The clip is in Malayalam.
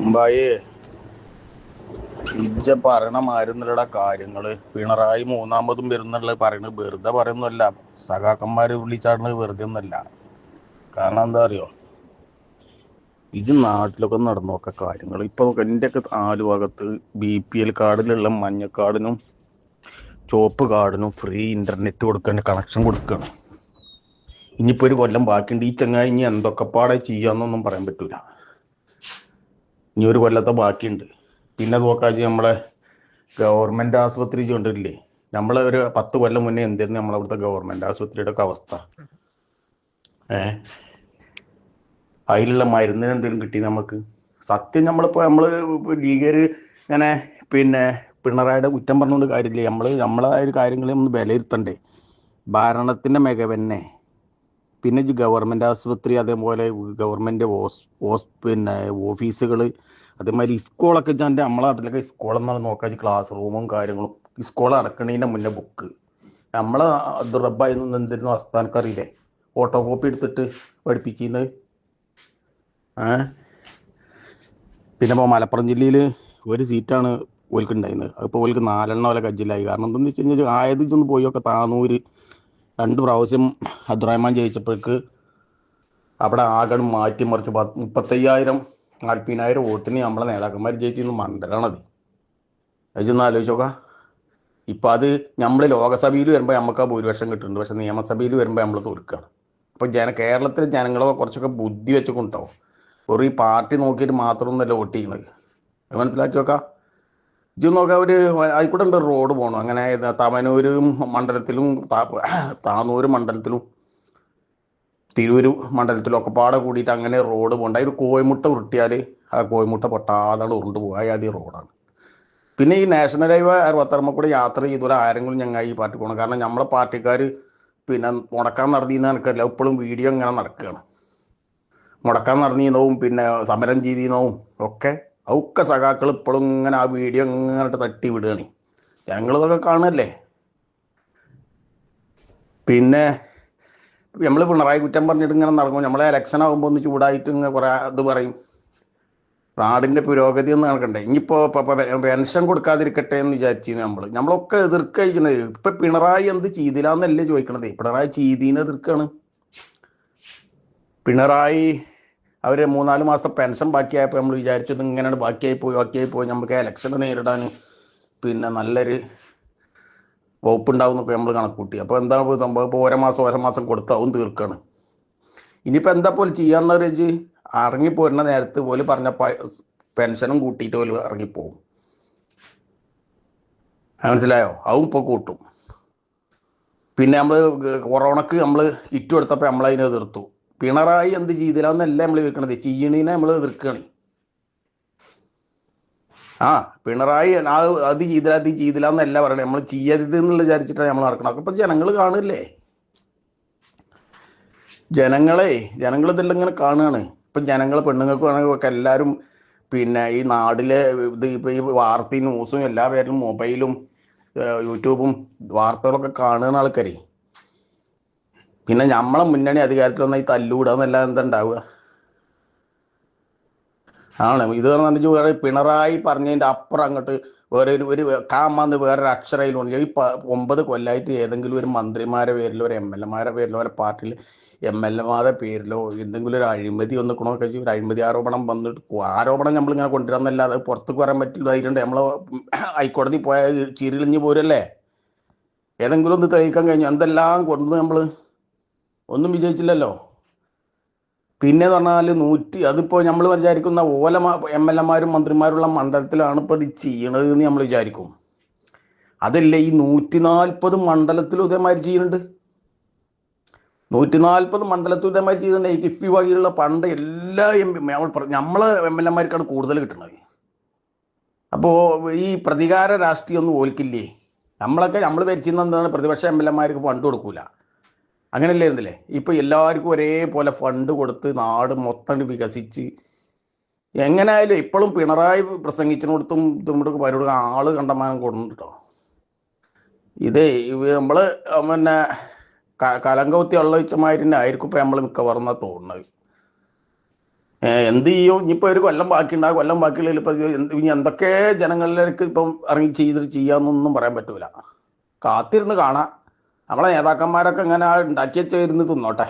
മുമ്പായി. ഇജ്ജ പറയണ മാരുന്നല്ലട കാര്യങ്ങൾ. പിണറായി മൂന്നാമതും വരുന്നുള്ള പറയണത് വെറുതെ പറയുന്നല്ല സഖാക്കന്മാര് വിളിച്ചാടുന്നത് വെറുതെ ഒന്നല്ല കാരണം എന്താ അറിയോ? ഇത് നാട്ടിലൊക്കെ നടന്നൊക്കെ നോക്ക കാര്യങ്ങൾ ഇപ്പൊ എന്റെ ഒക്കെ നാല് ഭാഗത്ത് ബി പി എൽ കാർഡിലുള്ള മഞ്ഞക്കാടിനും ചുവപ്പ് കാർഡിനും ഫ്രീ ഇന്റർനെറ്റ് കൊടുക്കാൻ കണക്ഷൻ കൊടുക്കണം. ഇനിയിപ്പോ ഒരു കൊല്ലം ബാക്കിയുണ്ട്. ഈ ചങ്ങായി ഇനി എന്തൊക്കെ പാടെ ചെയ്യാന്നൊന്നും പറയാൻ പറ്റൂല. ഇനി ഒരു കൊല്ലത്തെ ബാക്കിയുണ്ട്. പിന്നെ നോക്കാച്ച് നമ്മളെ ഗവൺമെന്റ് ആശുപത്രി കണ്ടിട്ടില്ലേ? നമ്മളെ ഒരു പത്ത് കൊല്ലം മുന്നേ എന്തായിരുന്നു നമ്മളവിടുത്തെ ഗവൺമെന്റ് ആശുപത്രിയുടെ ഒക്കെ അവസ്ഥ? ഏ? അതിലുള്ള മരുന്നിന് എന്തെങ്കിലും കിട്ടി നമുക്ക്? സത്യം നമ്മളിപ്പോ നമ്മൾ ലീഗർ ഇങ്ങനെ പിന്നെ പിണറായിയുടെ കുറ്റം പറഞ്ഞുകൊണ്ട് കാര്യമില്ല. നമ്മൾ നമ്മളെ ഒരു കാര്യങ്ങളെ ഒന്ന് വിലയിരുത്തണ്ടേ. ഭരണത്തിന്റെ മികവന്നെ. പിന്നെ ഗവൺമെന്റ് ആശുപത്രി അതേപോലെ ഗവൺമെന്റ് ഹോസ് പിന്നെ ഓഫീസുകൾ അതേമാതിരി സ്കൂളൊക്കെ ഞാൻ നമ്മളെ നാട്ടിലൊക്കെ സ്കൂളെന്നാണ് നോക്കാൻ ക്ലാസ് റൂമും കാര്യങ്ങളും. സ്കൂൾ അടക്കണതിന്റെ മുന്നേ ബുക്ക് നമ്മളെ ദുർബായി നിന്ന് എന്തിരുന്നു അവസ്ഥാനക്കറിയില്ലേ ഫോട്ടോ കോപ്പി എടുത്തിട്ട് പഠിപ്പിക്കുന്നത് ഏ? പിന്നെ ഇപ്പോൾ മലപ്പുറം ജില്ലയിൽ ഒരു സീറ്റാണ് ഓൽക്ക് ഉണ്ടായിരുന്നത് അതിപ്പോൾ ഓൽക്ക് നാലെണ്ണം പോലെ കജ്ജിലായി കാരണം എന്താണെന്ന് വെച്ച് കഴിഞ്ഞാൽ ആയത് ഇതൊന്ന് പോയൊക്കെ താനൂര് രണ്ട് പ്രാവശ്യം അബ്ദുറഹ്മാൻ ജയിച്ചപ്പോഴേക്ക് അവിടെ ആകെ മാറ്റി മറിച്ച്. പത്ത് മുപ്പത്തയ്യായിരം നാൽപ്പതിനായിരം വോട്ടിന് നമ്മളെ നേതാക്കന്മാർ ജയിച്ചിരുന്നു. മണ്ഡലമാണത് അതൊന്ന് ആലോചിച്ച് നോക്കാം. ഇപ്പൊ അത് നമ്മൾ ലോകസഭയിൽ വരുമ്പോൾ നമുക്ക് ആ ഭൂരിപക്ഷം കിട്ടുന്നുണ്ട്. പക്ഷെ നിയമസഭയിൽ വരുമ്പോൾ നമ്മൾ തോൽക്കുകയാണ് അപ്പോൾ ജന കേരളത്തിലെ ജനങ്ങളൊക്കെ കുറച്ചൊക്കെ ബുദ്ധി വെച്ചൊക്കെ ഉണ്ടാവും. ഒരു പാർട്ടി നോക്കിയിട്ട് മാത്രമൊന്നുമല്ല വോട്ട് ചെയ്യുന്നത്. മനസ്സിലാക്കി നോക്കാം. ഇത് നോക്കാം ഒരു ആയിക്കൂടെ ഉണ്ട് റോഡ് പോകണം അങ്ങനെ തമനൂര് മണ്ഡലത്തിലും താനൂര് മണ്ഡലത്തിലും തിരൂര് മണ്ഡലത്തിലും ഒക്കെ പാടെ കൂടിയിട്ട് അങ്ങനെ റോഡ് പോകണ്ട ഒരു കോയമുട്ട ഉരുട്ടിയാൽ ആ കോയമുട്ട പൊട്ടാതാണ് ഉരുണ്ട് പോകുക ആദ്യ റോഡാണ്. പിന്നെ ഈ നാഷണൽ ഹൈവേ അറുപത്തറമ്മ കൂടെ യാത്ര ചെയ്തൊരു ആരെങ്കിലും ഞങ്ങൾ ഈ പാർട്ടി പോകണം കാരണം നമ്മളെ പാർട്ടിക്കാർ പിന്നെ മുടക്കാൻ നടന്നിന്ന് എനിക്കറിയില്ല ഇപ്പോഴും വീഡിയോ ഇങ്ങനെ നടക്കുകയാണ് മുടക്കാൻ നടന്നിന്നവും പിന്നെ സമരം ചെയ്തിന്നവും ഒക്കെ ഒക്കെ സഖാക്കൾ ഇപ്പോഴും ഇങ്ങനെ ആ വീഡിയോ ഇങ്ങനെ തട്ടി വിടുകയാണ്. ഞങ്ങളിതൊക്കെ കാണുമല്ലേ പിന്നെ നമ്മൾ പിണറായി കുറ്റം പറഞ്ഞിട്ട് ഇങ്ങനെ നടക്കും. നമ്മളെ ഇലക്ഷൻ ആകുമ്പോൾ ഒന്ന് ചൂടായിട്ട് ഇങ്ങനെ കുറെ ഇത് പറയും. നാടിന്റെ പുരോഗതി ഒന്നും നടക്കണ്ടേ? ഇനിയിപ്പോ പ- പ- പെൻഷൻ കൊടുക്കാതിരിക്കട്ടെ എന്ന് വിചാരിച്ചിരുന്നു നമ്മൾ നമ്മളൊക്കെ എതിർക്കുന്നത് ഇപ്പൊ പിണറായി എന്ത് ചെയ്തില്ലാന്നല്ലേ ചോദിക്കണത്. പിണറായി ചെയ്തീനെ എതിർക്കാണ്. പിണറായി അവർ മൂന്നാൽ മാസത്തെ പെൻഷൻ ബാക്കിയായപ്പോൾ നമ്മൾ വിചാരിച്ചത് ഇങ്ങനെയാണ് ബാക്കിയായി പോയി ബാക്കിയായി പോയി. നമുക്ക് ഇലക്ഷൻ നേരിടാൻ പിന്നെ നല്ലൊരു വകുപ്പ് ഉണ്ടാവും എന്നൊക്കെ നമ്മൾ കണക്കൂട്ടി അപ്പോൾ എന്താ സംഭവം? ഇപ്പോൾ ഓരോ മാസം ഓരോ മാസം കൊടുത്താവും തീർക്കാണ്. ഇനിയിപ്പോൾ എന്താ പോലെ ചെയ്യാന്ന് വെച്ച് ഇറങ്ങിപ്പോരുന്ന നേരത്ത് പോലെ പറഞ്ഞ പെൻഷനും കൂട്ടിയിട്ട് പോലും ഇറങ്ങിപ്പോവും മനസ്സിലായോ? അതും ഇപ്പോൾ കൂട്ടും. പിന്നെ നമ്മൾ കൊറോണക്ക് നമ്മൾ കിറ്റ് നമ്മൾ നമ്മളതിനെ എതിർത്തു. പിണറായി എന്ത് ചെയ്തില്ലാന്നല്ല നമ്മൾ വെക്കണത് ചെയ്യണീനെ നമ്മൾ എതിർക്കുകയാണ് ആ പിണറായി ആ അത് ചെയ്തില്ല അത് ചെയ്തില്ല എന്നല്ല പറയണേ നമ്മൾ ചെയ്യരുത് എന്നുള്ള വിചാരിച്ചിട്ടാണ് നമ്മൾ നടക്കണം അപ്പൊ ജനങ്ങൾ കാണില്ലേ ജനങ്ങളെ ജനങ്ങൾ ഇതെല്ലാം ഇങ്ങനെ കാണുകയാണ്. ഇപ്പൊ ജനങ്ങൾ പെണ്ണുങ്ങൾക്ക് വേണമെങ്കിൽ ഒക്കെ എല്ലാവരും പിന്നെ ഈ നാടിലെ ഇത് ഇപ്പൊ ഈ വാർത്തയും ന്യൂസും എല്ലാ പേരിലും മൊബൈലും യൂട്യൂബും വാർത്തകളൊക്കെ കാണുന്ന ആൾക്കാരെ. പിന്നെ നമ്മളെ മുന്നണി അധികാരത്തിൽ വന്നാൽ ഈ തല്ലൂടുക എന്നല്ലാതെ എന്താ ഉണ്ടാവുക ആണ് ഇത് പറഞ്ഞു വേറെ പിണറായി പറഞ്ഞതിന്റെ അപ്പുറം അങ്ങോട്ട് വേറെ ഒരു ഒരു കാമാന്ന് വേറൊരു അക്ഷരയിലുണ്ട് ഈ ഒമ്പത് കൊല്ലായിട്ട് ഏതെങ്കിലും ഒരു മന്ത്രിമാരെ പേരിലോ ഒരു എം എൽ എമാരെ പേരിലോ ഒരു പാർട്ടിയിൽ എം എൽ എമാരുടെ പേരിലോ എന്തെങ്കിലും ഒരു അഴിമതി വന്നിക്കണോ ചെയ്യും ഒരു അഴിമതി ആരോപണം വന്നിട്ട് ആരോപണം നമ്മൾ ഇങ്ങനെ കൊണ്ടുവരാന്നല്ലാതെ പുറത്തേക്ക് വരാൻ പറ്റില്ല. അതിലുണ്ട് നമ്മളെ ഹൈക്കോടതി പോയ ചിരിളിഞ്ഞ് പോരല്ലേ? ഏതെങ്കിലും ഒന്ന് തെളിയിക്കാൻ കഴിഞ്ഞു എന്തെല്ലാം കൊണ്ടു നമ്മൾ ഒന്നും വിജയിച്ചില്ലല്ലോ. പിന്നെ പറഞ്ഞാൽ നൂറ്റി അതിപ്പോ നമ്മൾ വിചാരിക്കുന്ന ഓല എം എൽ എമാരും മന്ത്രിമാരുള്ള മണ്ഡലത്തിലാണ് ഇപ്പൊ ഇത് ചെയ്യണത് എന്ന് നമ്മൾ വിചാരിക്കും. അതല്ല ഈ നൂറ്റി നാൽപ്പത് മണ്ഡലത്തിലും ഇതേമാതിരി ചെയ്യുന്നുണ്ട്? നൂറ്റി നാൽപ്പത് മണ്ഡലത്തിൽ ഇതേമാതിരി ചെയ്യുന്നുണ്ട്. ഈ കിഫ്ബി വകയിലുള്ള പണ്ട് എല്ലാ എം പി നമ്മളെ എം എൽ എമാർക്കാണ് കൂടുതൽ കിട്ടുന്നത് അപ്പോ ഈ പ്രതികാര രാഷ്ട്രീയം ഒന്നും ഓൽക്കില്ലേ? നമ്മളൊക്കെ നമ്മൾ ഭരിച്ചിരുന്ന എന്താണ്? പ്രതിപക്ഷ എം എൽ എമാർക്ക് ഫണ്ട് കൊടുക്കൂല. അങ്ങനെയല്ലേ ഇരുന്നില്ലേ? ഇപ്പൊ എല്ലാവർക്കും ഒരേപോലെ ഫണ്ട് കൊടുത്ത് നാട് മൊത്തം വികസിച്ച്. എങ്ങനെയായാലും ഇപ്പോഴും പിണറായി പ്രസംഗിച്ചിനോടത്തും നമ്മുടെ പരിപാടി ആൾ കണ്ടമാനം കൊടുന്നുണ്ടോ ഇത് നമ്മൾ പിന്നെ കലങ്കവത്തി കലങ്കൗത്തി വെള്ളൊഴിച്ചമാതിരി ആയിരിക്കും ഇപ്പൊ നമ്മൾ മിക്കവാറും എന്നാ തോന്നുന്നത്. എന്ത് ചെയ്യും? ഇനിയിപ്പോ ഒരു കൊല്ലം ബാക്കിയുണ്ടാകും കൊല്ലം ബാക്കിയുള്ള ഇപ്പൊ ഇനി എന്തൊക്കെ ജനങ്ങളിലേക്ക് ഇപ്പം ഇറങ്ങി ചെയ്തിട്ട് ചെയ്യാന്നൊന്നും പറയാൻ പറ്റൂല. കാത്തിരുന്ന് കാണാം. നമ്മളെ നേതാക്കന്മാരൊക്കെ ഇങ്ങനെ ഉണ്ടാക്കി വെച്ചിരുന്ന് തിന്നോട്ടെ.